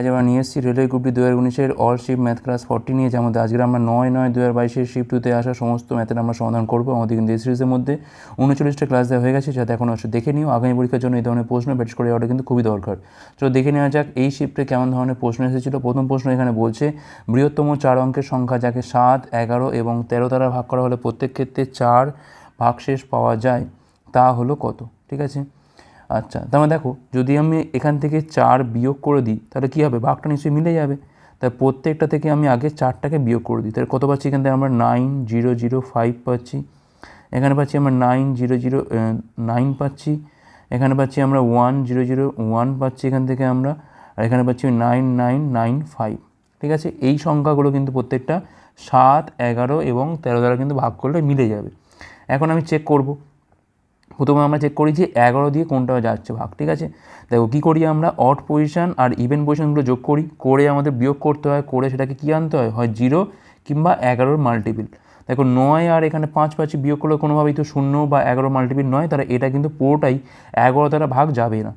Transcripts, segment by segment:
আজ আমরা নিয়ে এসেছি রেলওয়ে গ্রুপটি দু হাজার উনিশের all shift math class forty নিয়ে যেমন আজকে আমরা নয় নয় দু হাজার বাইশের শিফট টুতে আসা সমস্ত ম্যাথের আমরা সমাধান করব আমাদের কিন্তু এই সিরিজের মধ্যে। উনচল্লিশটা ক্লাস দেওয়া হয়ে গেছে, যাতে এখন অবশ্যই দেখে নিও। আগামী পরীক্ষার জন্য এই ধরনের প্রশ্ন ব্যাচ করে যাওয়াটা কিন্তু খুবই দরকার। চলো দেখে নেওয়া যাক এই শিফটে কেমন ধরনের প্রশ্ন এসেছিল। প্রথম প্রশ্ন এখানে বলছে, বৃহত্তম চার অঙ্কের সংখ্যা যাকে সাত, এগারো এবং তেরো দ্বারা ভাগ করা হলে প্রত্যেক ক্ষেত্রে চার ভাগশেষ পাওয়া যায়, তা হলো কত? ঠিক আছে? আচ্ছা তার মানে দেখো, যদি আমি এখান থেকে চার বিয়োগ করে দিই, তাহলে কী হবে? ভাগটা নিশ্চয়ই মিলে যাবে। তাই প্রত্যেকটা থেকে আমি আগে চারটাকে বিয়োগ করে দিই। তাহলে কত পাচ্ছি এখান থেকে? আমরা নাইন জিরো জিরো ফাইভ পাচ্ছি। এখানে পাচ্ছি আমরা নাইন জিরো জিরো নাইন পাচ্ছি। এখানে পাচ্ছি আমরা ওয়ান জিরো জিরো ওয়ান পাচ্ছি এখান থেকে আমরা। আর এখানে পাচ্ছি নাইন নাইন নাইন ফাইভ ঠিক আছে? এই সংখ্যাগুলো কিন্তু প্রত্যেকটা সাত, এগারো এবং তেরো দ্বারা কিন্তু ভাগ করলে মিলে যাবে। এখন আমি চেক করব। প্রথমে আমরা চেক করি যে এগারো দিয়ে কোনটা যাচ্ছে ভাগ, ঠিক আছে? দেখো কী করি আমরা? অড পজিশান আর ইভেন পজিশানগুলো যোগ করি, করে আমাদের বিয়োগ করতে হয়, করে সেটাকে কী আনতে হয়? হয় জিরো কিংবা এগারোর মাল্টিপিল দেখো নয় আর এখানে পাঁচ পাঁচই বিয়োগ করলে কোনোভাবেই তো শূন্য বা এগারো মাল্টিপিল নয় তারা এটা কিন্তু পুরোটাই এগারো দ্বারা ভাগ যাবে না।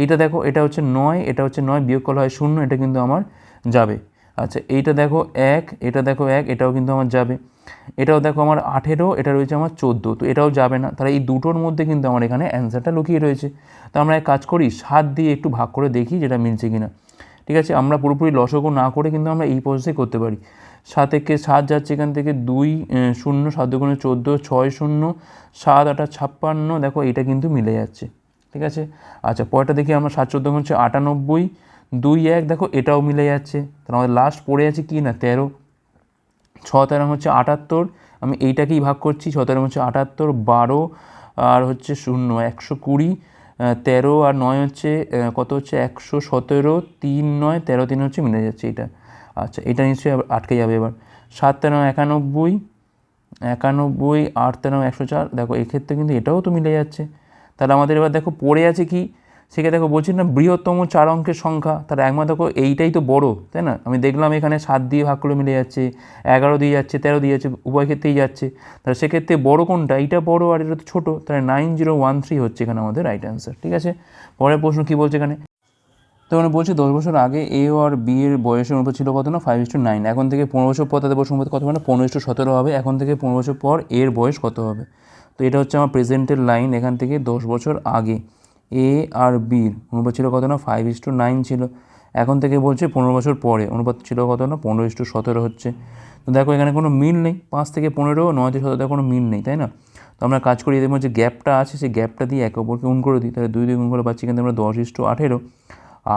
এইটা দেখো, এটা হচ্ছে নয়, এটা হচ্ছে নয়, বিয়োগ করলে হয় শূন্য, এটা কিন্তু আমার যাবে। আচ্ছা এইটা দেখো এক, এটা দেখো এক, এটাও কিন্তু আমার যাবে। এটাও দেখো আমার আঠেরো, এটা রয়েছে আমার চোদ্দ, তো এটাও যাবে না। তাহলে এই দুটোর মধ্যে কিন্তু আমার এখানে অ্যান্সারটা লুকিয়ে রয়েছে। তো আমরা এক কাজ করি, সাত দিয়ে একটু ভাগ করে দেখি যেটা মিলছে কি না ঠিক আছে, আমরা পুরোপুরি লসগো না করে কিন্তু আমরা এই প্রসেসে করতে পারি। সাত থেকে সাত যাচ্ছে এখান থেকে দুই শূন্য, সাত দুগুণে চোদ্দ, ছয় শূন্য, সাত আটা ছাপ্পান্ন, দেখো এটা কিন্তু মিলে যাচ্ছে। ঠিক আছে? আচ্ছা পরেরটা দেখি আমরা সাত চোদ্দ হচ্ছে আটানব্বই দুই এক, দেখো, এটাও মিলে যাচ্ছে। তাহলে আমাদের লাস্ট পড়ে আছে কি না? তেরো। ছ, তেরো হচ্ছে আটাত্তর। আমি এইটাকেই ভাগ করছি, ছ, তেরো হচ্ছে আটাত্তর, বারো আর হচ্ছে শূন্য, একশো কুড়ি। তেরো আর নয় হচ্ছে কত হচ্ছে? একশো সতেরো, তিন নয়, তেরো, তিন হচ্ছে মিলে যাচ্ছে এটা। আচ্ছা এটা নিশ্চয়ই আটকে যাবে এবার। সাত, তেরো, একানব্বই একানব্বই, আট, তেরো, একশো চার। দেখো, এক্ষেত্রে কিন্তু এটাও তো মিলে যাচ্ছে। তাহলে আমাদের এবার দেখো, পড়ে আছে কি? সেকে দেখো বলছি না বৃহত্তম চার অঙ্কের সংখ্যা, তার একমাত্র দেখো এইটাই তো বড়, তাই না? আমি দেখলাম এখানে সাত দিয়ে ভাগ করে মিলে যাচ্ছে, এগারো দিয়ে যাচ্ছে, তেরো দিয়ে যাচ্ছে, উভয় ক্ষেত্রেই যাচ্ছে। তাহলে সেক্ষেত্রে বড় কোনটা? এইটা বড় আর এটা তো ছোটো, তাহলে নাইন জিরো ওয়ান থ্রি হচ্ছে এখানে আমাদের রাইট অ্যান্সার ঠিক আছে? পরের প্রশ্ন কী বলছে এখানে? তো মানে বলছি দশ বছর আগে এ আর বি এর বয়সের অনুপাত ছিল কত না? ফাইভ ইস টু নাইন এখন থেকে পনেরো বছর পর তাদের বয়সের অনুপাত কত হবে না? পনেরো ইস টু সতেরো হবে। এখন থেকে পনেরো বছর পর এর বয়স কত হবে? তো এটা হচ্ছে আমার প্রেজেন্টের লাইন এখান থেকে দশ বছর আগে। এ আর বির অনুপাত ছিল কত না? ফাইভ ইস টু নাইন ছিল। এখন থেকে বলছে পনেরো বছর পরে, অনুপাত ছিল কত না? পনেরো ইস টু সতেরো হচ্ছে। তো দেখো এখানে কোনো মিল নেই, পাঁচ থেকে পনেরো নয় থেকে সতেরো, কোনো মিল নেই, তাই না? তো আমরা কাজ করি, এদের মধ্যে গ্যাপটা আছে, সেই গ্যাপটা দিয়ে একে অপরকে গুণ করে দিই। তাহলে দুই দুই গুণ করে পাচ্ছি থেকে আমরা দশ ইস টু আঠেরো,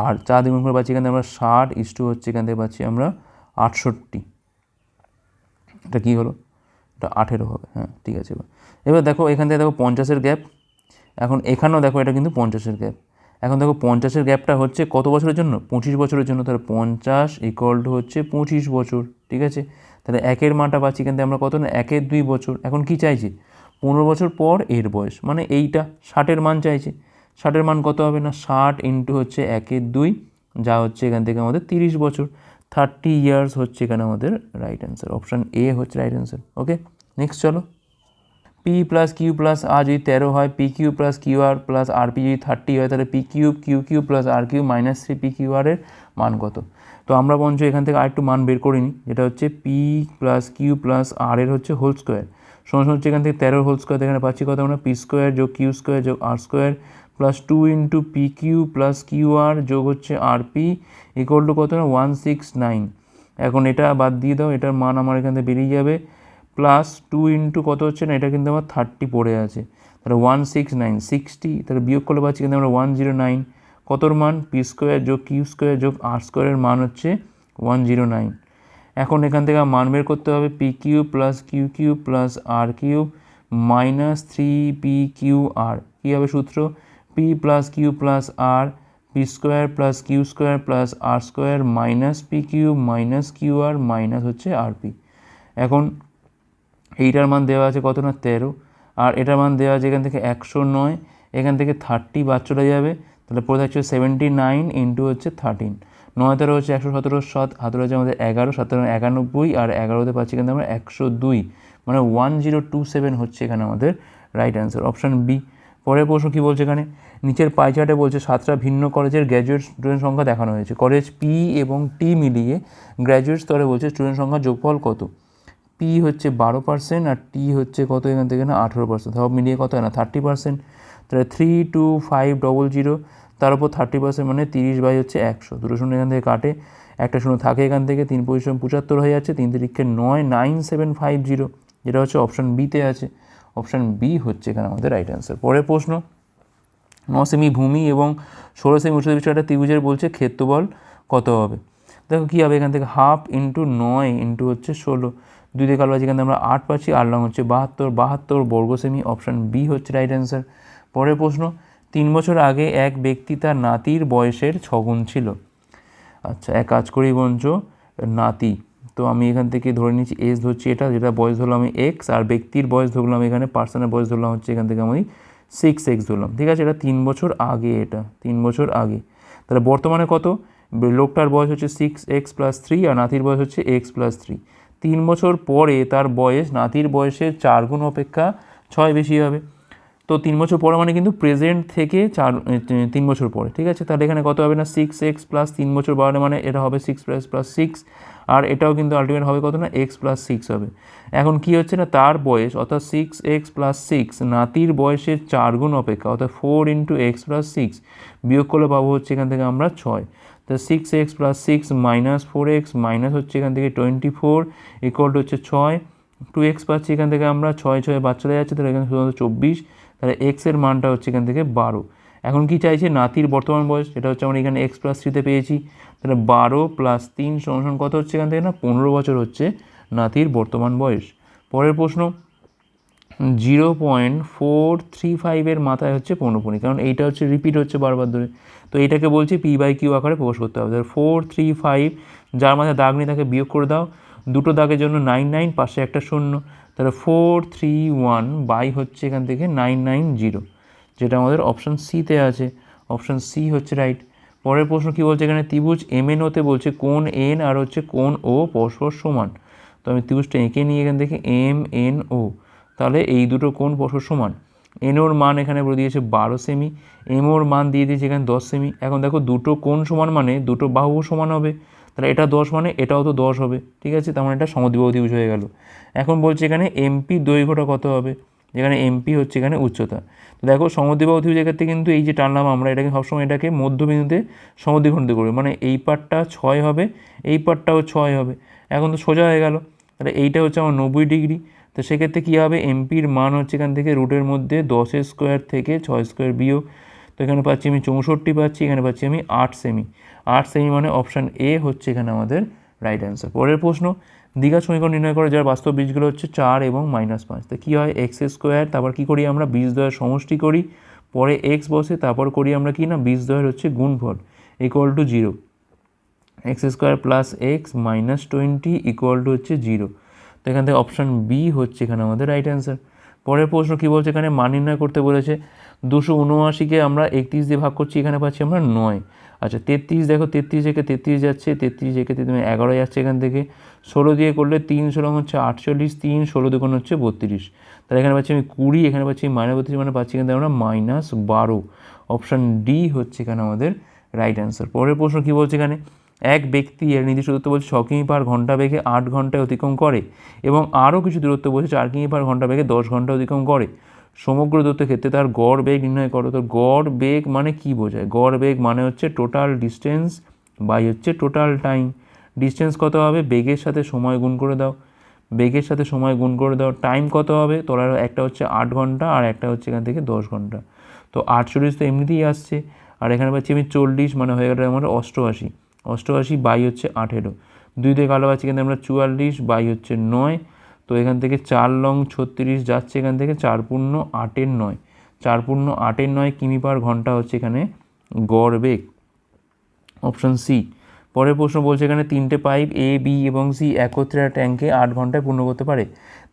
আর চার দুই গুণ করে পাচ্ছি এখান থেকে আমরা ষাট ইস টু হচ্ছে এখান থেকে পাচ্ছি আমরা আটষট্টি। এটা কী হলো? এটা আঠেরো হবে হ্যাঁ ঠিক আছে। এবার এবার দেখো এখান থেকে দেখো পঞ্চাশের গ্যাপ এখন এখানেও দেখো এটা কিন্তু পঞ্চাশের গ্যাপ এখন দেখো পঞ্চাশের গ্যাপটা হচ্ছে কত বছরের জন্য? পঁচিশ বছরের জন্য। তাহলে পঞ্চাশ ইকুয়াল টু হচ্ছে পঁচিশ বছর, ঠিক আছে? তাহলে একের মানটা পাচ্ছি কিন্তু আমরা কত না? একের দুই বছর। এখন কি চাইছি? পনেরো বছর পর এর বয়স মানে এইটা ষাটের মান চাইছে। ষাটের মান কত হবে না? ষাট ইন্টু হচ্ছে একের দুই, যা হচ্ছে এখান থেকে আমাদের তিরিশ বছর। থার্টি ইয়ার্স হচ্ছে এখানে আমাদের রাইট অ্যান্সার অপশান এ হচ্ছে রাইট অ্যান্সার ওকে নেক্সট চলো। P plus Q plus R যদি তেরো হয় P Q plus Q R plus R P যদি থার্টি হয়, তাহলে P Q Q Q plus R Q minus three P Q আরের মান কত? তো আমরা বঞ্চ এখান থেকে আরেকটু মান বের করে নিই, যেটা হচ্ছে P plus Q plus R এর হচ্ছে হোল স্কোয়ার সময় হচ্ছে এখান থেকে তেরোর হোল স্কোয়ার এখানে পাচ্ছি কত আমরা? পি স্কোয়ার যোগ কিউ স্কোয়ার যোগ R square plus two into P Q plus Q R যোগ হচ্ছে আর পি ইকুয়াল টু কত? না ওয়ান সিক্স নাইন এখন এটা বাদ দিয়ে দাও, এটার মান আমার এখান থেকে বেরিয়ে যাবে। প্লাস টু ইন্টু কত হচ্ছে না? এটা কিন্তু আমার থার্টি পড়ে আছে। তাহলে ওয়ান সিক্স নাইন সিক্সটি তাহলে বিয়োগ করলে পাচ্ছি কিন্তু আমরা ওয়ান জিরো নাইন কতর মান? পি স্কোয়ার যোগ কিউ স্কোয়ার যোগ আর স্কোয়ারের মান হচ্ছে ওয়ান জিরো নাইন এখন এখান থেকে মান বের করতে হবে P Q plus Q Q plus R Q minus three P Q R কী হবে সূত্র? P plus Q plus R P square plus Q square plus R square minus P Q minus Q R minus হচ্ছে R P এখন এইটার মান দেওয়া আছে কত না তেরো? আর এটার মান দেওয়া আছে এখান থেকে একশো নয়, এখান থেকে থার্টি বাদ চলে যাবে। তাহলে পড়ে থাকছে সেভেন্টি নাইন ইন্টু হচ্ছে থার্টিন নয় তেরো হচ্ছে একশো সতেরো, সাত হাতের হচ্ছে আমাদের এগারো, সতেরো একানব্বই, আর এগারোতে পাচ্ছি কিন্তু আমরা একশো দুই। মানে ওয়ান জিরো টু সেভেন হচ্ছে এখানে আমাদের রাইট অ্যান্সার অপশান বি পরের প্রশ্ন কী বলছে এখানে? নিচের পাই চার্টে বলছে সাতটা ভিন্ন কলেজের গ্র্যাজুয়েট স্টুডেন্ট সংখ্যা দেখানো হয়েছে। কলেজ পি এবং টি মিলিয়ে গ্র্যাজুয়েট স্তরে বলছে স্টুডেন্ট সংখ্যা যোগফল কত? পি হচ্ছে বারো পার্সেন্ট আর টি হচ্ছে কত এখান থেকে না? আঠেরো পার্সেন্ট সব মিলিয়ে কত না? থার্টি পার্সেন্ট তাহলে three two five double zero তার উপর থার্টি পার্সেন্ট মানে তিরিশ বাই হচ্ছে একশো। দুটো শূন্য এখান থেকে কাটে। একটা শূন্য থাকে এখান থেকে, তিন পজিশন পঁচাত্তর হয়ে যাচ্ছে, তিন তিরিখে নয় নাইন সেভেন ফাইভ জিরো যেটা হচ্ছে অপশান বিতে আছে। অপশান বি হচ্ছে এখানে আমাদের রাইট অ্যান্সার পরের প্রশ্ন ন সেমি ভূমি এবং ষোলো সেমি উচ্চতা একটা ত্রিভুজের বলছে ক্ষেত্রবল কত হবে? দেখো কী হবে এখান থেকে? হাফ ইন্টু নয় ইন্টু হচ্ছে ষোলো। দুই দিকে কালো আছে এখান আমরা আট পাচ্ছি, আর লং হচ্ছে বাহাত্তর। বাহাত্তর বর্গ সেমি অপশান বি হচ্ছে রাইট অ্যান্সার পরের প্রশ্ন, তিন বছর আগে এক ব্যক্তি তার নাতির বয়সের ছগুণ ছিল। আচ্ছা এক কাজ করি বঞ্চ নাতি। তো আমি এখান থেকে ধরে নিচ্ছি এজ ধরছি এটা, যেটা বয়স ধরলাম আমি এক্স আর ব্যক্তির বয়স ধরলাম এখানে পার্সনের বয়স ধরলাম হচ্ছে এখান থেকে আমি সিক্স এক্স ধরলাম। ঠিক আছে, এটা তিন বছর আগে এটা, তিন বছর আগে। তাহলে বর্তমানে কত? লোকটার বয়স হচ্ছে সিক্স এক্স প্লাস থ্রি আর নাতির বয়স হচ্ছে এক্স প্লাস থ্রি তিন বছর পরে তার বয়স, নাতির বয়সের চার গুণ অপেক্ষা ছয় বেশি হবে। তো তিন বছর পরে মানে কিন্তু প্রেজেন্ট থেকে চার তিন বছর পরে, ঠিক আছে? তাহলে এখানে কত হবে না? সিক্স এক্স প্লাস তিন বছর বাড়ালে মানে এটা হবে সিক্স প্লাস প্লাস সিক্স আর এটাও কিন্তু আলটিমেট হবে কত না? এক্স প্লাস সিক্স হবে। এখন কি হচ্ছে না? তার বয়স, অর্থাৎ সিক্স এক্স প্লাস সিক্স নাতির বয়সের চার গুণ অপেক্ষা, অর্থাৎ four into X plus six বিয়োগ করলে পাবো হচ্ছে এখান থেকে আমরা ছয়। তো six X plus six minus four X minus হচ্ছে এখান থেকে টোয়েন্টি ফোর ইকুয়াল টু হচ্ছে ছয়। টু এক্স পাচ্ছি এখান থেকে আমরা, ছয় ছয় বাচ্চারা যাচ্ছে, তাহলে এখানে শুধুমাত্র চব্বিশ। তাহলে এক্সের মানটা হচ্ছে এখান থেকে বারো। এখন কি চাইছে? নাতির বর্তমান বয়স এটা হচ্ছে আমরা এখানে এক্স প্লাস থ্রিতে পেয়েছি। তাহলে বারো প্লাস তিন সমান কত হচ্ছে এখান থেকে না? পনেরো বছর হচ্ছে নাতির বর্তমান বয়স। পরের প্রশ্ন জিরো পয়েন্ট ফোর থ্রি ফাইভের মাথায় হচ্ছে পৌনপুনি কারণ এইটা হচ্ছে রিপিট হচ্ছে বারবার ধরে। তো এইটাকে বলছি পি বাই কিউ আকারে প্রকাশ করতে হবে। তাহলে ফোর থ্রি ফাইভ যার মাথায় দাগ নেই তাকে বিয়োগ করে দাও। দুটো দাগের জন্য নাইন নাইন পাশে একটা শূন্য। তাহলে ফোর থ্রি ওয়ান বাই হচ্ছে এখান থেকে নাইন নাইন জিরো যেটা আমাদের অপশান সিতে আছে। অপশান সি হচ্ছে রাইট পরের প্রশ্ন কী বলছে এখানে? ত্রিভুজ এম এন ওতে বলছে কোন এন আর হচ্ছে কোন ও পরস্পর সমান। তো আমি ত্রিভুজটা এঁকে নিয়ে এখান থেকে এম এন ও তাহলে এই দুটো কোন পরস্পর সমান। এন ওর মান এখানে বলে দিয়েছে বারো সেমি এম ওর মান দিয়ে দিয়েছে এখানে দশ সেমি এখন দেখো দুটো কোন সমান মানে দুটো বাহু সমান হবে। তাহলে এটা দশ মানে এটাও তো দশ হবে। ঠিক আছে? তার মানে এটা সমদ্বিবাহু ত্রিভুজ হয়ে গেল। এখন বলছে এখানে এমপি দৈর্ঘ্যটা কত হবে? যেখানে এমপি হচ্ছে এখানে উচ্চতা। তো দেখো সমদ্বিবাহু ত্রিভুজের ক্ষেত্রে কিন্তু এই যে টানলাম আমরা, এটাকে সবসময় এটাকে মধ্যবিন্দুতে সমদ্বিখণ্ডিত করবে মানে এই পার্টটা ছয় হবে, এই পার্টটাও ছয় হবে। এখন তো সোজা হয়ে গেল। তাহলে এইটা হচ্ছে আমার নব্বই ডিগ্রি। তো সেক্ষেত্রে কী হবে? এমপির মান হচ্ছে এখান থেকে রুটের মধ্যে দশের স্কোয়ার থেকে ছয় স্কোয়ার বিয়োগ। তো এখানে পাচ্ছি আমি চৌষট্টি পাচ্ছি, এখানে পাচ্ছি আমি আট সেমি আট সেমি মানে অপশান এ হচ্ছে এখানে আমাদের রাইট অ্যান্সার পরের প্রশ্ন, দীঘা সমীকরণ নির্ণয় করে, যার বাস্তব বীজগুলো হচ্ছে চার এবং মাইনাস পাঁচ। তো কী হয়? এক্স স্কোয়ার তারপর কী করি আমরা? বীজ দয়ের সমষ্টি করি। পরে এক্স বসে, তারপর করি আমরা কি না? বীজ দয়ের হচ্ছে গুণফল equal to zero X square plus X minus twenty equal to হচ্ছে জিরো তো এখান থেকে অপশান বি হচ্ছে এখানে আমাদের রাইট অ্যান্সার পরের প্রশ্ন কী বলছে? এখানে মান নির্ণয় করতে বলেছে, দুশো উনআশিকে আমরা একত্রিশ দিয়ে ভাগ করছি, এখানে পাচ্ছি আমরা নয়। আচ্ছা তেত্রিশ দেখো, তেত্রিশ থেকে তেত্রিশ যাচ্ছে, তেত্রিশ একে তেত্রিশ এগারো যাচ্ছে এখান থেকে। ষোলো দিয়ে করলে তিন, ষোলো হচ্ছে আটচল্লিশ, তিন, ষোলো দুগুণ হচ্ছে বত্রিশ। তাহলে এখানে পাচ্ছি আমি কুড়ি, এখানে পাচ্ছি মাইনাস বত্রিশ মানে পাচ্ছি এখানে আমরা মাইনাস বারো। অপশান ডি হচ্ছে এখানে আমাদের রাইট অ্যান্সার পরের প্রশ্ন কী বলছে এখানে? এক ব্যক্তি এর নির্দিষ্ট দূরত্ব বলছে ছ কিমি পার ঘণ্টা বেগে আট ঘন্টায় অতিক্রম করে এবং আরও কিছু দূরত্ব বলছে চার কিমি পার ঘণ্টা বেগে দশ ঘণ্টা অতিক্রম করে। সমগ্র দূরত্বের ক্ষেত্রে তার গড় বেগ নির্ণয় করো। তো গড় বেগ মানে কি বোঝায়? গড় বেগ মানে হচ্ছে টোটাল ডিস্টেন্স বাই হচ্ছে টোটাল টাইম ডিস্টেন্স কত হবে? বেগের সাথে সময় গুণ করে দাও। বেগের সাথে সময় গুণ করে দাও। টাইম কত হবে? তোরা একটা হচ্ছে আট ঘণ্টা আর একটা হচ্ছে এখান থেকে দশ ঘণ্টা। তো আটচল্লিশ তো এমনিতেই আসছে। আর এখানে পাচ্ছি আমি চল্লিশ মানে হয়ে গেল আমার অষ্টআশি। অষ্টআশি, বাই হচ্ছে আঠেরো। দুই দিয়ে কালো পাচ্ছি কিন্তু আমরা চুয়াল্লিশ, বাই হচ্ছে নয়। তো এখান থেকে চার লং ছত্রিশ যাচ্ছে এখান থেকে চার পূর্ণ আটের নয়। চার পূর্ণ আটের নয় কিমি পার ঘণ্টা হচ্ছে এখানে গড় বেগ। অপশান সি, পরের প্রশ্ন বলছে এখানে তিনটে পাইপ এ বি এবং সি একত্রে ট্যাঙ্কে আট ঘন্টায় পূর্ণ করতে পারে।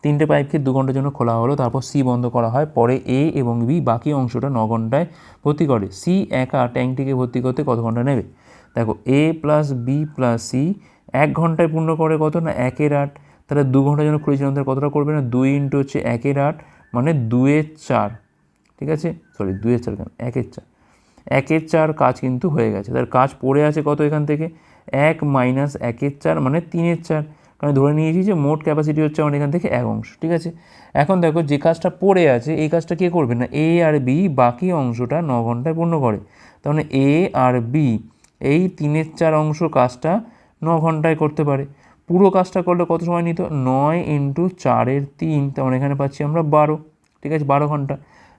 তিনটে পাইপকে দু ঘণ্টার জন্য খোলা হলো, তারপর সি বন্ধ করা হয়, পরে এ এবং বি বাকি অংশটা ন ঘন্টায় ভর্তি করে। সি একা ট্যাঙ্কটিকে ভর্তি করতে কত ঘণ্টা নেবে? দেখো A plus B plus C এক ঘন্টায় পূর্ণ করে কত না, একের আট। তাহলে দু ঘণ্টার জন্য খুলেছিলাম তাহলে কতটা করবে না? দুই ইন্টু হচ্ছে একের আট মানে দুয়ের চার। ঠিক আছে? সরি দুয়ের চার কেন? একের চার। একের চার কাজ কিন্তু হয়ে গেছে। তার কাজ পড়ে আছে কত এখান থেকে? এক মাইনাস একের চার মানে তিনের চার। কারণ ধরে নিয়েছি যে মোট ক্যাপাসিটি হচ্ছে আমার এখান থেকে এক অংশ। ঠিক আছে? এখন দেখো, যে কাজটা পড়ে আছে, এই কাজটা কে করবে না? এ আর বি বাকি অংশটা ন ঘন্টায় পূর্ণ করে। তার মানে এ আর বি এই তিনের চার অংশ কাজটা ন ঘন্টায় করতে পারে। পুরো কাজটা করলে কত সময় নিত নয় ইন্টু চারের তিন তেমন এখানে পাচ্ছি আমরা বারো, ঠিক আছে? বারো ঘণ্টা।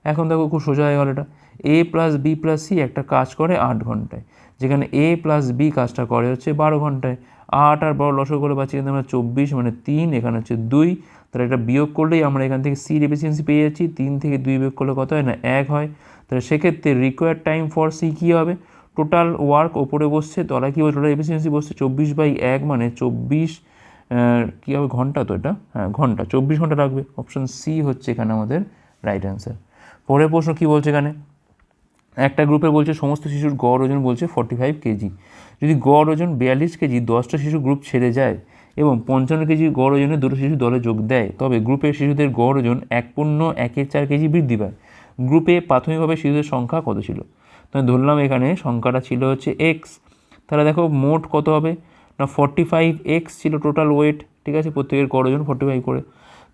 এখন দেখো খুব সোজা হয়ে গেল এটা। A plus B plus C একটা কাজ করে আট ঘন্টায়। যেখানে এ প্লাস বি কাজটা করে হচ্ছে বারো ঘন্টায়। আট আর বড় লসক করে পাচ্ছি কিন্তু আমরা চব্বিশ মানে তিন, এখানে হচ্ছে দুই। তাহলে এটা বিয়োগ করলেই আমরা এখান থেকে সির এফিসিয়েন্সি পেয়ে যাচ্ছি। তিন থেকে দুই বিয়োগ করলে কত হয় না? এক হয়। তাহলে সেক্ষেত্রে রিকোয়ার্ড টাইম ফর সি কী হবে? টোটাল ওয়ার্ক ওপরে বসছে, তলায় কী হবে টোটাল এফিসিয়েন্সি বসছে চব্বিশ বাই এক মানে চব্বিশ কী হবে ঘণ্টা তো এটা? হ্যাঁ ঘণ্টা, চব্বিশ ঘণ্টা লাগবে। অপশন সি হচ্ছে এখানে আমাদের রাইট অ্যান্সার পরের প্রশ্ন কী বলছে এখানে? একটা গ্রুপে বলছে, সমস্ত শিশুর গড় ওজন বলছে ফর্টি ফাইভ কেজি। যদি গড় ওজন বিয়াল্লিশ কেজি, দশটা শিশু গ্রুপ ছেড়ে যায় এবং পঞ্চান্ন কেজি গড় ওজনে দুটো শিশু দলে যোগ দেয়, তবে গ্রুপের শিশুদের গড় ওজন এক পূর্ণ একের চার কেজি বৃদ্ধি পায়। গ্রুপে প্রাথমিকভাবে শিশুদের সংখ্যা কত ছিল? তো ধরলাম এখানে সংখ্যাটা ছিল হচ্ছে এক্স তাহলে দেখো মোট কত হবে? না ফর্টি ফাইভ এক্স ছিল টোটাল ওয়েট ঠিক আছে? প্রত্যেকের গড় ওজন ফর্টি ফাইভ করে।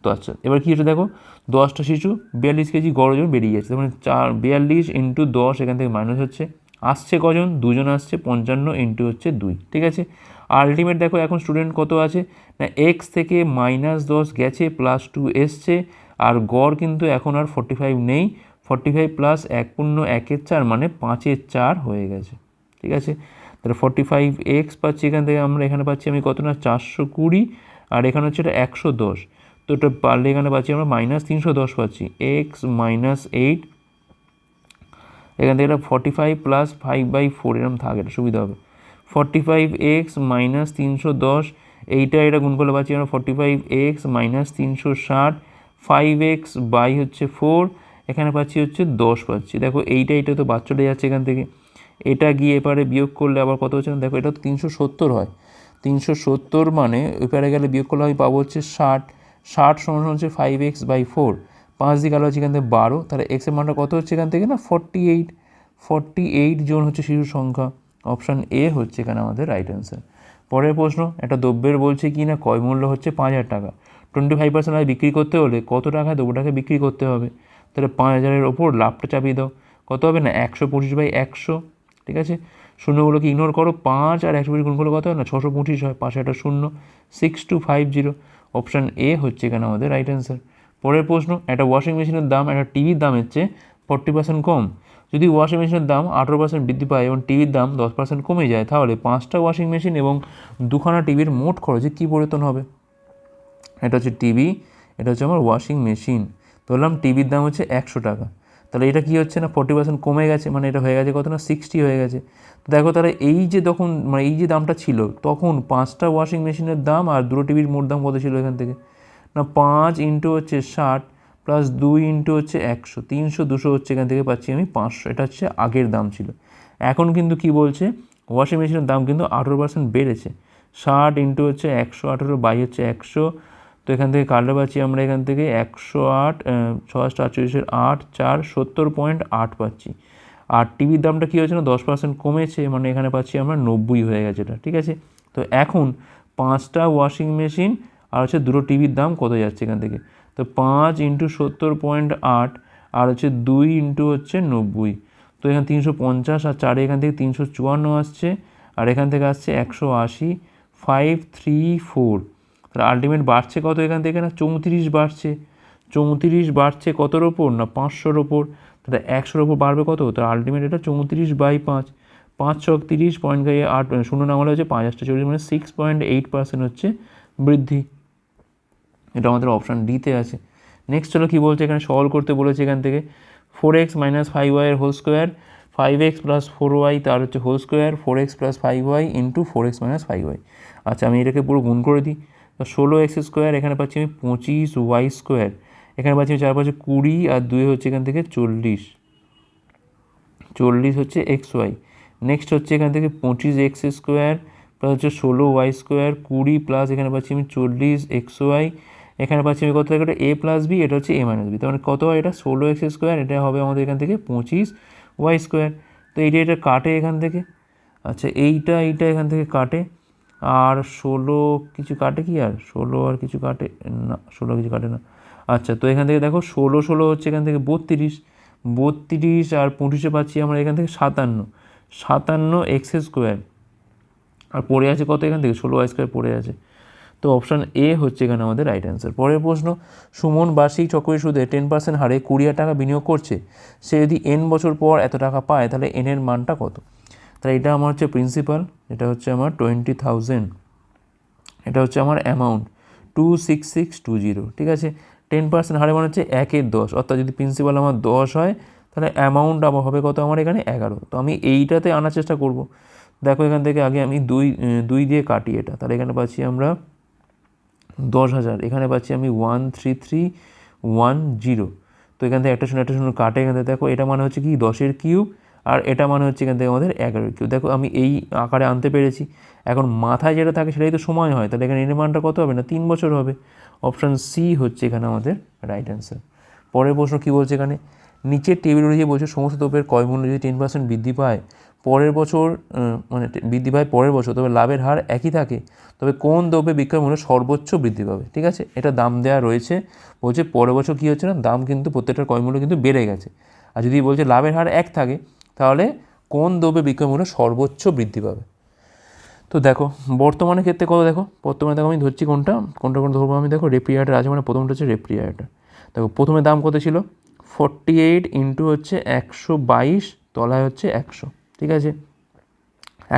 তো আচ্ছা এবার কী হচ্ছে দেখো? দশটা শিশু, বিয়াল্লিশ কেজি গড় ওজন বেরিয়ে যাচ্ছে। মানে চার, বিয়াল্লিশ ইন্টু দশ এখান থেকে মাইনাস হচ্ছে। আসছে কজন? দুজন আসছে, পঞ্চান্ন ইন্টু হচ্ছে দুই, ঠিক আছে? আলটিমেট দেখো এখন স্টুডেন্ট কত আছে? না এক্স থেকে মাইনাস দশ গেছে প্লাস টু এসছে, আর গড় কিন্তু এখন আর ফর্টি ফাইভ নেই। ফর্টি ফাইভ প্লাস এক পূর্ণ একের চার মানে পাঁচের চার হয়ে গেছে। ঠিক আছে? তাহলে ফর্টি ফাইভ এক্স পাচ্ছি এখান থেকে, আমরা এখানে পাচ্ছি আমি কত না? চারশো কুড়ি। আর এখানে হচ্ছে এটা একশো দশ। তো এটা পারলে এখানে পাচ্ছি আমরা মাইনাস তিনশো দশ পাচ্ছি। এক্স মাইনাস এইট এখান থেকে এটা forty five plus five by four এরকম থাকে, এটা সুবিধা হবে। ফর্টি ফাইভ এক্স মাইনাস তিনশো দশ, এইটা এটা গুণ করলে পাচ্ছি আমরা ফর্টি ফাইভ এক্স মাইনাস তিনশো ষাট। ফাইভ এক্স বাই হচ্ছে ফোর এখানে পাচ্ছি হচ্ছে দশ পাচ্ছি। দেখো এইটা এইটা তো বাদ চলে যাচ্ছে এখান থেকে। এটা গিয়ে এপারে বিয়োগ করলে আবার কত হচ্ছে দেখো এটা তো তিনশো সত্তর হয়। তিনশো সত্তর মানে এপারে গেলে বিয়োগ করলে আমি পাবো হচ্ছে ষাট। ষাট সমান হচ্ছে ফাইভ এক্স বাই ফোর পাঁচ দিকে আলো হচ্ছে এখান থেকে বারো। তাহলে এক্সের মানটা কত হচ্ছে এখান থেকে না? ফর্টি এইট ফর্টি এইট জন হচ্ছে শিশুর সংখ্যা। অপশান এ হচ্ছে এখানে আমাদের রাইট অ্যান্সার পরের প্রশ্ন, একটা দ্রব্যের বলছে কি না? কয় মূল্য হচ্ছে পাঁচ হাজার টাকা। টোয়েন্টি ফাইভ পার্সেন্ট বিক্রি করতে হলে কত টাকায় দ্রব্যটাকে বিক্রি করতে হবে? তাহলে পাঁচ হাজারের ওপর লাভটা চাপিয়ে দাও। কত হবে না? একশো পঁচিশ বাই একশো, ঠিক আছে? শূন্যগুলোকে ইগনোর করো, পাঁচ আর একশো পঁচিশ গুণ করলে কত হয় না? ছশো পঁচিশ হয় পাশে একটা শূন্য six two five zero option A হচ্ছে এখানে আমাদের রাইট অ্যান্সার পরের প্রশ্ন, একটা ওয়াশিং মেশিনের দাম, একটা টিভির দামের চেয়ে ফর্টি পার্সেন্ট কম। যদি ওয়াশিং মেশিনের দাম আঠেরো পার্সেন্ট বৃদ্ধি পায় এবং টিভির দাম দশ পার্সেন্ট কমে যায়, তাহলে পাঁচটা ওয়াশিং মেশিন এবং দুখানা টিভির মোট খরচে কী পরিবর্তন হবে? এটা হচ্ছে টিভি এটা হচ্ছে আমার ওয়াশিং মেশিন ধরলাম টিভির দাম হচ্ছে একশো টাকা। তাহলে এটা কী হচ্ছে না ফর্টি পার্সেন্ট কমে গেছে? মানে এটা হয়ে গেছে কত না? সিক্সটি হয়ে গেছে। তো দেখো তাহলে এই যে তখন মানে এই যে দামটা ছিল, তখন পাঁচটা ওয়াশিং মেশিনের দাম আর দুটো টিভির মোট দাম কত ছিল এখান থেকে? না, পাঁচ ইন্টু হচ্ছে ষাট প্লাস দুই ইন্টু হচ্ছে একশো। তিনশো, দুশো হচ্ছে এখান থেকে পাচ্ছি আমি পাঁচশো। এটা হচ্ছে আগের দাম ছিল। এখন কিন্তু কি বলছে? ওয়াশিং মেশিনের দাম কিন্তু আঠেরো পার্সেন্ট বেড়েছে। ষাট ইন্টু হচ্ছে একশো, আঠেরো বাই হচ্ছে একশো। তো এখান থেকে কাটলে পাচ্ছি আমরা এখান থেকে একশো আট ছয় আটচল্লিশের আট, চার, সত্তর পয়েন্ট আট পাচ্ছি। আর টিভির দামটা কী হয়েছে না? দশ পার্সেন্ট কমেছে মানে এখানে পাচ্ছি আমরা নব্বই হয়ে গেছে এটা, ঠিক আছে? তো এখন পাঁচটা ওয়াশিং মেশিন আর হচ্ছে দুটো টিভির দাম কত যাচ্ছে এখান থেকে? তো পাঁচ ইন্টু সত্তর পয়েন্ট আট আর হচ্ছে দুই ইন্টু হচ্ছে নব্বই। তো এখানে তিনশো পঞ্চাশ আর চারে এখান থেকে তিনশো চুয়ান্ন আসছে, আর এখান থেকে আসছে একশো আশি ফাইভ থ্রি ফোর তাহলে আলটিমেট বাড়ছে কত এখান থেকে না? চৌত্রিশ বাড়ছে। চৌত্রিশ বাড়ছে কতর ওপর? না পাঁচশোর ওপর? তাহলে একশোর ওপর বাড়বে কত? তাহলে আলটিমেট এটা চৌত্রিশ বাই পাঁচ। পাঁচ ছক তিরিশ পয়েন্ট গায়ে আট শূন্য না হলে হচ্ছে পাঁচ আটটা চল্লিশ মানে সিক্স পয়েন্ট এইট পার্সেন্ট হচ্ছে বৃদ্ধি। এটা আমাদের অপশান ডিতে আছে। নেক্সট হলো কী বলছে? এখানে সলভ করতে বলেছে এখান থেকে। ফোর এক্স মাইনাস ফাইভ ওয়াইয়ের whole square five X plus four Y তার হচ্ছে whole square four X plus five Y into four X minus five Y আচ্ছা আমি এটাকে পুরো গুণ করে দিই। তো ষোলো এক্স স্কোয়ার, এখানে পাচ্ছি আমি পঁচিশ ওয়াই স্কোয়ার। এখানে পাচ্ছি চার পাচ্ছে কুড়ি আর দুই হচ্ছে এখান থেকে চল্লিশ। চল্লিশ হচ্ছে এক্স ওয়াই। নেক্সট হচ্ছে এখান থেকে পঁচিশ এক্স স্কোয়ার, প্লাস হচ্ছে ষোলো ওয়াই স্কোয়ার, কুড়ি প্লাস এখানে পাচ্ছি আমি চল্লিশ এক্স ওয়াই। এখানে পাচ্ছি আমি কত থেকে এটা এ প্লাস বি, এটা হচ্ছে এ মাইনাস বি। তার মানে কত হয় এটা? ষোলো এক্স স্কোয়ার, এটা হবে আমাদের এখান থেকে পঁচিশ ওয়াই স্কোয়ার। তো এইটা এটা কাটে এখান থেকে। আচ্ছা এইটা এইটা এখান থেকে কাটে। আর ষোলো কিছু কাটে কি আর? ষোলো আর কিছু কাটে? না, ষোলো কিছু কাটে না। আচ্ছা তো এখান থেকে দেখো, ষোলো ষোলো হচ্ছে এখান থেকে বত্রিশ। বত্রিশ আর পঁচিশে পাচ্ছি আমরা এখান থেকে সাতান্ন। সাতান্ন এক্স স্কোয়ার। আর পড়ে আছে কত এখান থেকে? ষোলো স্কোয়ার পড়ে আছে। তো অপশান এ হচ্ছে এখানে আমাদের রাইট অ্যান্সার। পরের প্রশ্ন, সুমন বার্ষিক চক্রী সুদে টেন পার্সেন্ট হারে কুড়ি টাকা বিনিয়োগ করছে। সে যদি এন বছর পর এত টাকা পায়, তাহলে এনের মানটা কত? তাহলে এটা আমার হচ্ছে প্রিন্সিপাল এটা হচ্ছে আমার টোয়েন্টি থাউজেন্ড এটা হচ্ছে আমার amount two six six two zero ঠিক আছে? টেন পার্সেন্ট হারে মানে হচ্ছে একের দশ, অর্থাৎ যদি প্রিন্সিপাল আমার দশ হয়, তাহলে অ্যামাউন্ট আবার হবে কত আমার এখানে এগারো, তো আমি এইটাতে আনার চেষ্টা করব। দেখো এখান থেকে আগে আমি দুই দুই দিয়ে কাটি এটা, তাহলে এখানে পাচ্ছি আমরা দশ হাজার, এখানে পাচ্ছি আমি one three three one zero তো এখান থেকে একটা শূন্য একটা শূন্য কাটে এখান থেকে, দেখো এটা মানে হচ্ছে কি, দশের কিউব আর এটা মানে হচ্ছে এখান থেকে আমাদের এগারো কিউব দেখো, আমি এই আকারে আনতে পেরেছি। এখন মাথায় যেটা থাকে সেটাই তো সময় হয়। তাহলে এখানে নির্মাণটা কত হবে না? তিন বছর হবে। অপশান সি হচ্ছে এখানে আমাদের রাইট অ্যান্সার পরের প্রশ্ন কী বলছে এখানে? নিচের টেবিল অনুযায়ী বলছে সমস্ত দ্রব্যের ক্রয় মূল্য যদি টেন পার্সেন্ট বৃদ্ধি পায়, পরের বছর মানে বৃদ্ধি পায় পরের বছর, তবে লাভের হার একই থাকে। তবে কোন দ্রব্যের বিক্রয় মূল্য সর্বোচ্চ বৃদ্ধি পাবে? ঠিক আছে? এটা দাম দেওয়া রয়েছে। বলছে পরের বছর কী হচ্ছে না? দাম কিন্তু প্রত্যেকটার ক্রয় মূল্য কিন্তু বেড়ে গেছে। আর যদি বলছে লাভের হার এক থাকে তাহলে কোন দ্রব্যের বিক্রয় মূল্য সর্বোচ্চ বৃদ্ধি পাবে? তো দেখো, বর্তমানের ক্ষেত্রে কত দেখো? বর্তমানে দেখো আমি ধরছি কোনটা? কোনটা কোনটা ধরবো আমি? দেখো রেফ্রিজারেটার আছে মানে প্রথমটা হচ্ছে রেফ্রিজারেটার। দেখো, প্রথমে দাম কত ছিল? ফর্টি এইট ইন্টু হচ্ছে একশো বাইশ, তলায় হচ্ছে একশো, ঠিক আছে?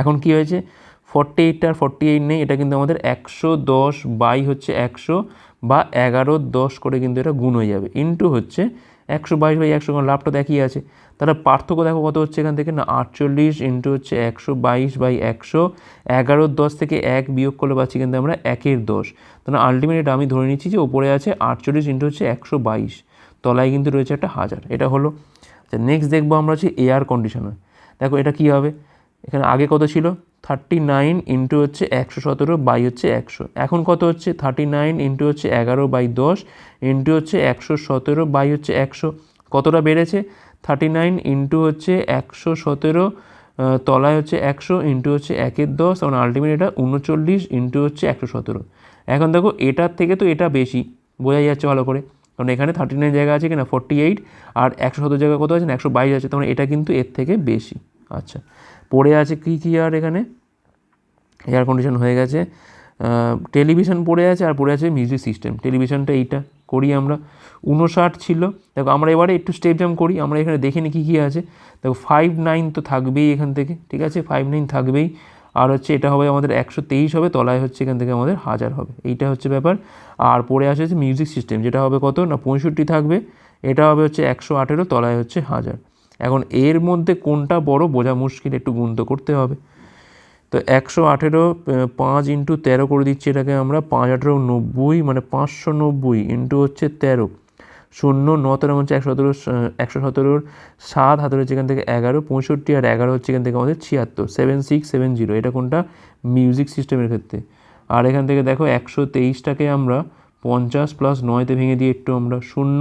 এখন কি হয়েছে? ফর্টি এইটটা আর ফর্টি এইট নেই, এটা কিন্তু আমাদের একশো দশ বাই হচ্ছে একশো বা এগারো দশ করে কিন্তু এটা গুণ হয়ে যাবে। ইন্টু হচ্ছে একশো বাইশ বাই একশো কারণ লাভটা দেখি আছে। তাহলে পার্থক্য দেখো কত হচ্ছে এখান থেকে? না, আটচল্লিশ ইন্টু হচ্ছে একশো বাইশ বাই একশো। এগারোর দশ থেকে এক বিয়োগ করলে পাচ্ছি কিন্তু আমরা একের দশ। তাহলে আলটিমেট আমি ধরে নিচ্ছি যে ওপরে আছে আটচল্লিশ ইন্টু হচ্ছে একশো বাইশ। তলায় কিন্তু রয়েছে একটা হাজার। এটা হলো আচ্ছা নেক্সট দেখব আমরা হচ্ছে এয়ার কন্ডিশনার দেখো এটা কী হবে? এখানে আগে কত ছিল? থার্টি নাইন ইন্টু হচ্ছে একশো সতেরো বাই হচ্ছে একশো। এখন কত হচ্ছে? থার্টি নাইন ইন্টু হচ্ছে এগারো বাই দশ ইন্টু হচ্ছে একশো সতেরো বাই হচ্ছে একশো। কতটা বেড়েছে? থার্টি নাইন ইন্টু হচ্ছে একশো সতেরো তলায় হচ্ছে একশো ইন্টু হচ্ছে একের দশ তখন আলটিমেট এটা উনচল্লিশ ইন্টু হচ্ছে একশো সতেরো। এখন দেখো, এটার থেকে তো এটা বেশি বোঝা যাচ্ছে ভালো করে। কারণ এখানে থার্টি নাইন জায়গা আছে কিনা? ফর্টি এইট আর একশো সতেরো জায়গা কত আছে না? একশো বাইশ আছে তখন এটা কিন্তু এর থেকে বেশি। আচ্ছা। পড়ে আছে কী কী আর এখানে? এয়ার কন্ডিশন হয়ে গেছে। টেলিভিশন পড়ে আছে আর পড়ে আছে মিউজিক সিস্টেম টেলিভিশনটা এইটা করি আমরা। উনষাট ছিল। দেখো আমরা এবারে একটু স্টেপ জাম্প করি। আমরা এখানে দেখে নিই কী কী আছে। দেখো ফাইভ নাইন তো থাকবেই এখান থেকে, ঠিক আছে? ফাইভ নাইন থাকবেই। আর হচ্ছে এটা হবে আমাদের একশো তেইশ হবে, তলায় হচ্ছে এখান থেকে আমাদের হাজার হবে। এইটা হচ্ছে ব্যাপার। আর পরে আসে হচ্ছে মিউজিক সিস্টেম যেটা হবে কত না পঁয়ষট্টি থাকবে। এটা হবে হচ্ছে একশো আঠেরো, তলায় হচ্ছে হাজার। এর মধ্যে কোনটা বড় বোঝা মুশকিল, একটু গুণ করতে হবে। তো একশো আঠেরো পাঁচ ইন্টু তেরো করে দিচ্ছি এটাকে আমরা, পাঁচ আঠেরো নব্বই মানে পাঁচশো নব্বই ইন্টু হচ্ছে তেরো। শূন্য, ন তেরো হচ্ছে একশো সতেরো একশো সতেরোর সাত হাতের হচ্ছে এখান থেকে এগারো, পঁয়ষট্টি আর এগারো হচ্ছে এখান থেকে আমাদের ছিয়াত্তর, সেভেন সিক্স, সেভেন জিরো, এটা কোনটা? মিউজিক সিস্টেমের ক্ষেত্রে। আর এখান থেকে দেখো একশো তেইশটাকে আমরা পঞ্চাশ প্লাস নয়তে ভেঙে দিয়ে একটু আমরা শূন্য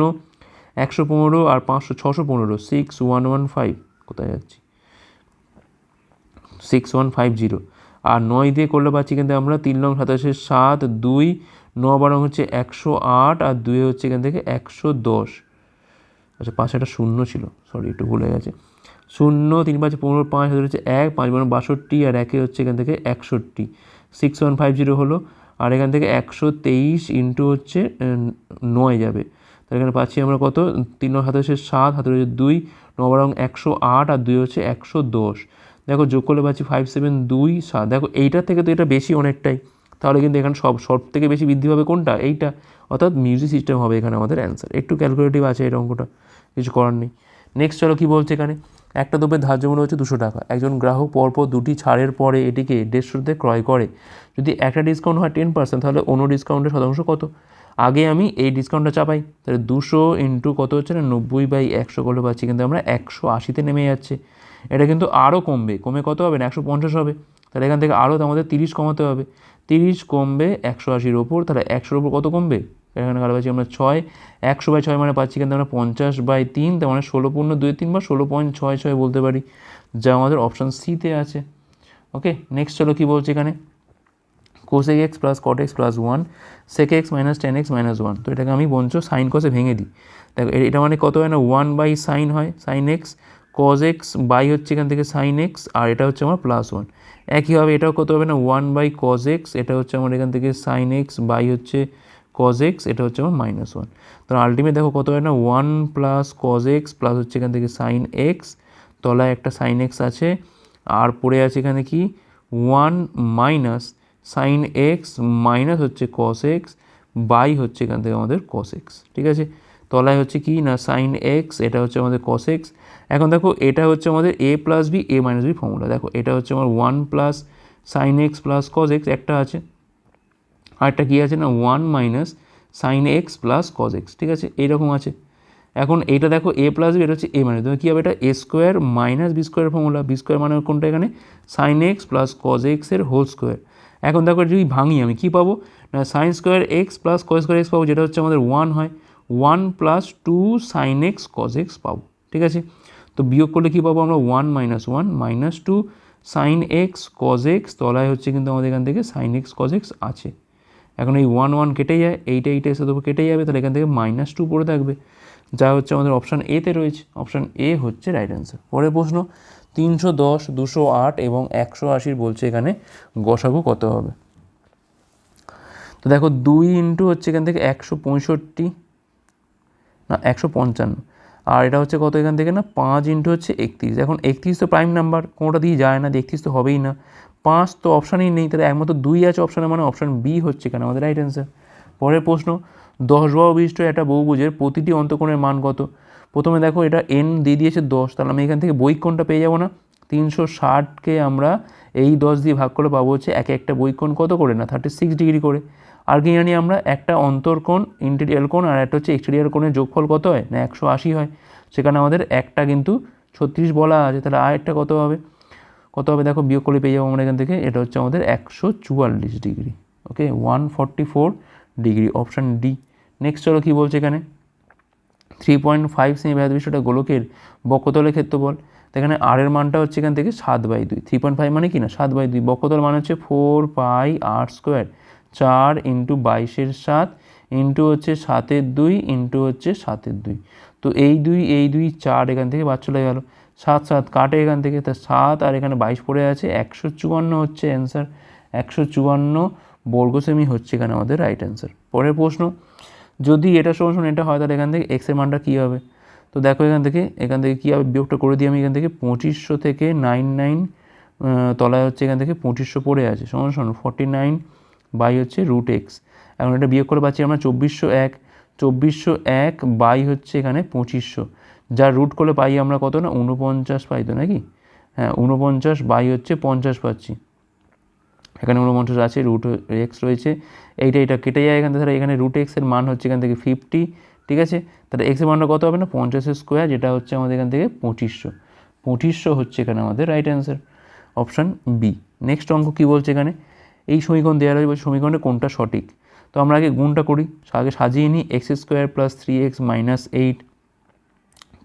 একশো পনেরো আর পাঁচশো, ছশো পনেরো সিক্স ওয়ান ওয়ান ফাইভ কোথায় যাচ্ছি? সিক্স ওয়ান ফাইভ জিরো আর নয় দিয়ে করলে পাচ্ছি কিন্তু আমরা তিন নং সাতাশের সাত, দুই, ন বারো হচ্ছে একশো আট, আর দুই হচ্ছে এখান থেকে একশো দশ। আচ্ছা পাশে একটা শূন্য ছিল। সরি একটু ভুলে গেছে। শূন্য, তিন পাঁচ পনেরো, পাঁচ হাজার হচ্ছে এক, পাঁচ বারো বাষট্টি, আর একে হচ্ছে এখান থেকে একষট্টি। সিক্স ওয়ান ফাইভ জিরো হলো, আর এখান থেকে একশো তেইশ ইন্টু হচ্ছে নয় যাবে। তাহলে এখানে পাচ্ছি আমরা কত? তিন হাতে হচ্ছে সাত হাতে হচ্ছে দুই নবার নবরং একশো আট আর দুই হচ্ছে একশো দশ। দেখো যোগ করলে পাচ্ছি ফাইভ সেভেন দুই, সাত। দেখো এইটার থেকে তো এটা বেশি অনেকটাই। তাহলে কিন্তু এখানে সব সব থেকে বেশি বৃদ্ধি পাবে কোনটা? এইটা। অর্থাৎ মিউজিক সিস্টেম হবে এখানে আমাদের অ্যান্সার একটু ক্যালকুলেটিভ আছে এই অঙ্কটা। কিছু করার নেই। নেক্সট চলো কী বলছে এখানে? একটা দ্রব্যের ধার্য মূল্য হচ্ছে দুশো টাকা। একজন গ্রাহক পরপর দুটি ছাড়ের পরে এটিকে দেড়শোতে ক্রয় করে। যদি একটা ডিসকাউন্ট হয় টেন পার্সেন্ট তাহলে অন্য ডিসকাউন্টের শতাংশ কত? আগে আমি এই ডিসকাউন্টটা চাপাই। তাহলে দুশো ইন্টু কত হচ্ছে না? নব্বই বাই একশো করলে পাচ্ছি, কিন্তু আমরা একশো আশিতে নেমে যাচ্ছে। এটা কিন্তু আরও কমবে। কমে কত হবে না? একশো পঞ্চাশ হবে। তাহলে এখান থেকে আরও আমাদের তিরিশ কমাতে হবে। তিরিশ কমবে একশো আশির ওপর, তাহলে একশোর ওপর কত কমবে? এখানে কালো পাচ্ছি আমরা ছয়, একশো বাই ছয় মানে পাচ্ছি, কিন্তু আমরা পঞ্চাশ বাই তিন, তার মানে ষোলো পূর্ণ দুই তিন বা ষোলো পয়েন্ট ছয় ছয় বলতে পারি, যা আমাদের অপশান সিতে আছে। ওকে নেক্সট চলো কী বলছে এখানে? Cosec X plus cot X plus one sec X minus ten X minus one তো এটাকে আমি বঞ্চ সাইন কসে ভেঙে দিই। দেখো এটা মানে কত হয় না ওয়ান বাই সাইন হয় sine X cos X by হচ্ছে এখান থেকে সাইন এক্স আর এটা হচ্ছে আমার প্লাস ওয়ান একইভাবে এটাও কত হবে না? ওয়ান বাই কজ এক্স এটা হচ্ছে আমার এখান থেকে সাইন এক্স বাই হচ্ছে কজ এক্স এটা হচ্ছে আমার মাইনাস ওয়ান তো আলটিমেট দেখো কত হয় না? One plus cos X plus হচ্ছে এখান থেকে সাইন এক্স তলায় একটা সাইন এক্স আছে, আর পড়ে আছে এখানে কি? One minus sine X minus হচ্ছে কস এক্স বাই হচ্ছে এখান থেকে আমাদের কস এক্স ঠিক আছে? তলায় হচ্ছে কি না সাইন এক্স এটা হচ্ছে আমাদের কস এক্স এখন দেখো, এটা হচ্ছে আমাদের A plus B A minus B formula দেখো, এটা হচ্ছে আমার one plus sine X plus cos X একটা আছে। আরেকটা কী আছে না? One minus sine X plus cos X ঠিক আছে? এইরকম আছে। এখন এইটা দেখো এ প্লাস বি এটা হচ্ছে এ মাইনাস কী হবে এটা? A square minus B square formula B square মানে কোনটা এখানে? সাইন এক্স প্লাস কজ এক্সের হোল স্কোয়ার এখন দেখো যদি ভাঙি আমি, কী পাবো? না sine square X plus cos square X পাবো, যেটা হচ্ছে আমাদের ওয়ান হয়। One plus two sine X cos X পাবো, ঠিক আছে? তো বিয়োগ করলে কী পাবো আমরা? One minus one minus two sine X cos X তলায় হচ্ছে কিন্তু আমাদের এখান থেকে সাইন এক্স কজ এক্স আছে। এখন এই ওয়ান ওয়ান কেটে যায় এইটা এইটা এসে দেবো কেটে যাবে, তাহলে এখান থেকে মাইনাস টু পড়ে থাকবে। যা হচ্ছে আমাদের অপশান এতে রয়েছে। অপশান এ হচ্ছে রাইট অ্যান্সার পরের প্রশ্ন, তিনশো দশ, দুশো আট এবং একশো আশির বলছে এখানে গসাগু কত হবে? তো দেখো, দুই ইন্টু হচ্ছে এখান থেকে একশো পঁয়ষট্টি, না, একশো পঞ্চান্ন। আর এটা হচ্ছে কত এখান থেকে না? পাঁচ ইন্টু হচ্ছে একত্রিশ। এখন একত্রিশ তো প্রাইম নাম্বার কোনোটা দিয়ে যায় না একত্রিশ তো হবেই না। পাঁচ তো অপশানই নেই, তাহলে একমাত্র দুই আছে অপশানে মানে অপশান বি হচ্ছে কেন আমাদের রাইট অ্যান্সার পরের প্রশ্ন দশ বাহু বিশিষ্ট একটা বহুভুজের প্রতিটি অন্তকোণের মান কত? প্রথমে দেখো এটা এন দিয়ে দিয়েছে দশ, তাহলে আমি এখান থেকে বই কোণটা পেয়ে যাব না। তিনশো ষাটকে আমরা এই দশ দিয়ে ভাগ করে পাবো হচ্ছে এক একটা বই কোণ কত করে না? থার্টি সিক্স ডিগ্রি করে। আর কি জানি আমরা একটা অন্তর্কোণ ইন্টেরিয়ার কোণ আর একটা হচ্ছে এক্সটেরিয়ার কোণের যোগফল কত হয়? না, একশো আশি হয়। সেখানে আমাদের একটা কিন্তু ছত্রিশ বলা আছে, তাহলে আর একটা কত হবে? কত হবে দেখো? বিয়োগ করে পেয়ে যাব আমরা এখান থেকে। এটা হচ্ছে আমাদের একশো চুয়াল্লিশ degree. Okay? One forty four degree option D next চলো কী বলছে এখানে? থ্রি পয়েন্ট ফাইভ সেমি ব্যাধ বিশিষ্ট গোলকের বক্ষতলের ক্ষেত্রফল। তো এখানে আর এর মানটা হচ্ছে এখান থেকে সাত বাই দুই। থ্রি পয়েন্ট ফাইভ মানে কি না? সাত বাই দুই। বক্ষতল মানে হচ্ছে ফোর পাই আর স্কোয়ার চার ইন্টু বাইশের সাত ইন্টু হচ্ছে সাতের দুই ইন্টু হচ্ছে সাতের দুই। তো এই দুই এই দুই চার এখান থেকে বাদ চলে গেল। সাত সাত কাটে এখান থেকে। তা সাত আর এখানে বাইশ পড়ে আছে। একশো চুয়ান্ন হচ্ছে অ্যান্সার একশো চুয়ান্ন বর্গ সেমি হচ্ছে এখানে আমাদের রাইট অ্যান্সার পরের প্রশ্ন। যদি এটা সমান সমান এটা হয়, তাহলে এখান থেকে এক্সের মানটা কী হবে? তো দেখো এখান থেকে এখান থেকে কী হবে? বিয়োগটা করে দিই আমি এখান থেকে, পঁচিশশো থেকে নাইন নাইন তলায় হচ্ছে এখান থেকে পঁচিশশো পড়ে আছে। সমান সমান ফর্টি নাইন বাই হচ্ছে রুট এক্স এখন এটা বিয়োগ করে পাচ্ছি আমরা চব্বিশশো এক। চব্বিশশো এক বাই হচ্ছে এখানে পঁচিশশো। যা রুট করলে পাই আমরা কত না? উনপঞ্চাশ পাই তো নাকি? হ্যাঁ উনপঞ্চাশ বাই হচ্ছে পঞ্চাশ পাচ্ছি। এখানে উনপঞ্চাশ আছে রুট এক্স রয়েছে। এইটা এটা কেটে যায় এখান থেকে। তাহলে এখানে রুট এক্সের মান হচ্ছে এখান থেকে ফিফটি ঠিক আছে? তাহলে এক্সের মানটা কত হবে না? পঞ্চাশের স্কোয়ার যেটা হচ্ছে আমাদের এখান থেকে পঁচিশশো। পঁচিশশো হচ্ছে এখানে আমাদের right answer option B next অঙ্ক কী বলছে এখানে? এই সমীকরণ দেওয়া রয়েছে, বলছে সমীকরণে কোনটা সঠিক? তো আমরা আগে গুণটা করি, আগে সাজিয়ে নিই X square plus three X minus eight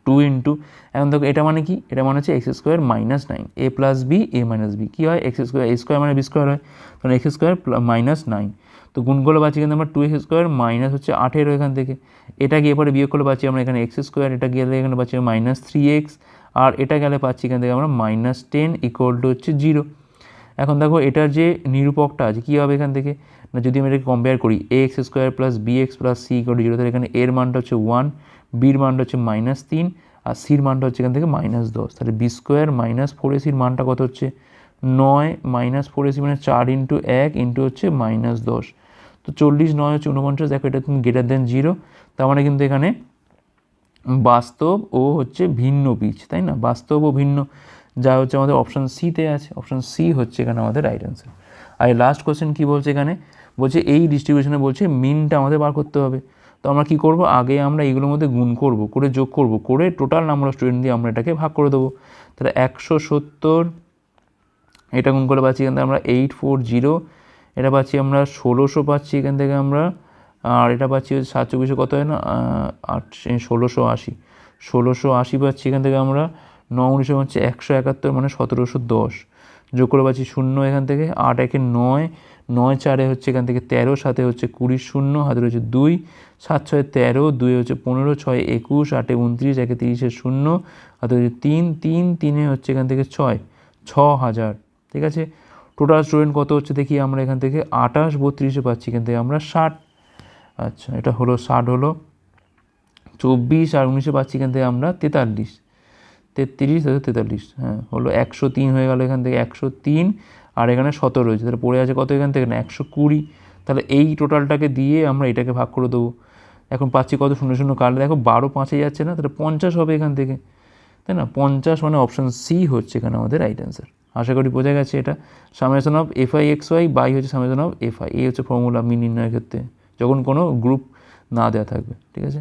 two into এখন দেখো এটা মানে কি? এটা মানে হচ্ছে X square minus nine A plus B A minus B কী হয়? এক্স স্কোয়ার এ স্কোয়ার মানে বি স্কোয়ার হয়। তখন এক্স স্কোয়ার মাইনাস নাইন তো গুণগুলো পাচ্ছি কিন্তু আমরা টু এক্স স্কোয়ার মাইনাস হচ্ছে আঠেরো এখান থেকে। এটা গিয়ে পরে বিয়োগ করলে পাচ্ছি আমরা এখানে এক্স স্কোয়ার এটা গেলে এখানে পাচ্ছি মাইনাস থ্রি এক্স আর এটা গেলে পাচ্ছি এখান থেকে আমরা মাইনাস টেন ইকুয়াল টু হচ্ছে জিরো এখন দেখো এটার যে নিরূপকটা আছে, কী হবে এখান থেকে? না যদি আমি এটাকে কম্পেয়ার করি A X square plus B X plus C equal zero তাহলে এখানে এর মানটা হচ্ছে ওয়ান বির মানটা হচ্ছে মাইনাস তিন, আর সির মানটা হচ্ছে এখান থেকে মাইনাস দশ। তাহলে বি স্কোয়ার মাইনাস ফোর এসির মানটা কত হচ্ছে? নয় মাইনাস ফোর এসি মানে চার ইন্টু এক ইন্টু হচ্ছে মাইনাস দশ। তো চল্লিশ, নয় হচ্ছে উনপঞ্চাশ, দেখো এটা তুমি গ্রেটার দেন জিরো তার মানে কিন্তু এখানে বাস্তব ও হচ্ছে ভিন্ন পিচ তাই না? বাস্তব ও ভিন্ন, যা হচ্ছে আমাদের অপশান সিতে আছে। অপশান সি হচ্ছে এখানে আমাদের রাইট অ্যান্সার আর লাস্ট কোশ্চেন কী বলছে এখানে? বলছে এই ডিস্ট্রিবিউশনে বলছে মিনটা আমাদের বার করতে হবে। তো আমরা কী করব? আগে আমরা এগুলোর মধ্যে গুণ করব, করে যোগ করব, করে টোটাল নাম্বার অফ স্টুডেন্ট দিয়ে আমরা এটাকে ভাগ করে দেবো। তাহলে একশো সত্তর, এটা গুণ করে পাচ্ছি এখান থেকে আমরা এইট ফোর জিরো এটা পাচ্ছি আমরা ষোলোশো পাচ্ছি এখান থেকে আমরা, আর এটা পাচ্ছি সাত চব্বিশে কত হয় না? আট ষোলোশো আশি। ষোলোশো আশি পাচ্ছি এখান থেকে আমরা ন উনিশে হচ্ছে একশো একাত্তর মানে সতেরোশো দশ। যোগ করে পাচ্ছি শূন্য এখান থেকে, আট একে নয় নয় চারে হচ্ছে এখান থেকে তেরো সাথে হচ্ছে কুড়ি শূন্য, হাতে রয়েছে দুই, সাত ছয় তেরো দুই হচ্ছে পনেরো, ছয় একুশ, আটে উনত্রিশ, একে তিরিশে শূন্য, হাতে হচ্ছে তিন তিন, তিনে হচ্ছে এখান থেকে ছয়, ছ হাজার, ঠিক আছে? টোটাল স্টুডেন্ট কত হচ্ছে দেখি আমরা এখান থেকে? আঠাশ বত্রিশে পাচ্ছি এখান থেকে আমরা ষাট আচ্ছা এটা হলো, ষাট হলো, চব্বিশ আর উনিশে পাচ্ছি এখান থেকে আমরা তেতাল্লিশ তেত্রিশ, তাহলে তেতাল্লিশ হ্যাঁ হলো একশো তিন হয়ে গেল এখান থেকে, একশো তিন, আর এখানে সতেরো রয়েছে, তাহলে পড়ে আছে কত এখান থেকে না, একশো কুড়ি, তাহলে এই টোটালটাকে দিয়ে আমরা এটাকে ভাগ করে দেবো। এখন পাচ্ছি কত? শূন্য শূন্য কাটলে দেখো বারো পাঁচে যাচ্ছে না, তাহলে পঞ্চাশ হবে এখান থেকে, তাই না? পঞ্চাশ মানে অপশান সি হচ্ছে এখানে আমাদের রাইট অ্যান্সার আশা করি বোঝা গেছে এটা। Summation of F I X Y by হচ্ছে সামেশন অফ এফ আই এই হচ্ছে ফর্মুলা মিন নির্ণয়ের ক্ষেত্রে, যখন কোনো গ্রুপ না দেওয়া থাকবে, ঠিক আছে?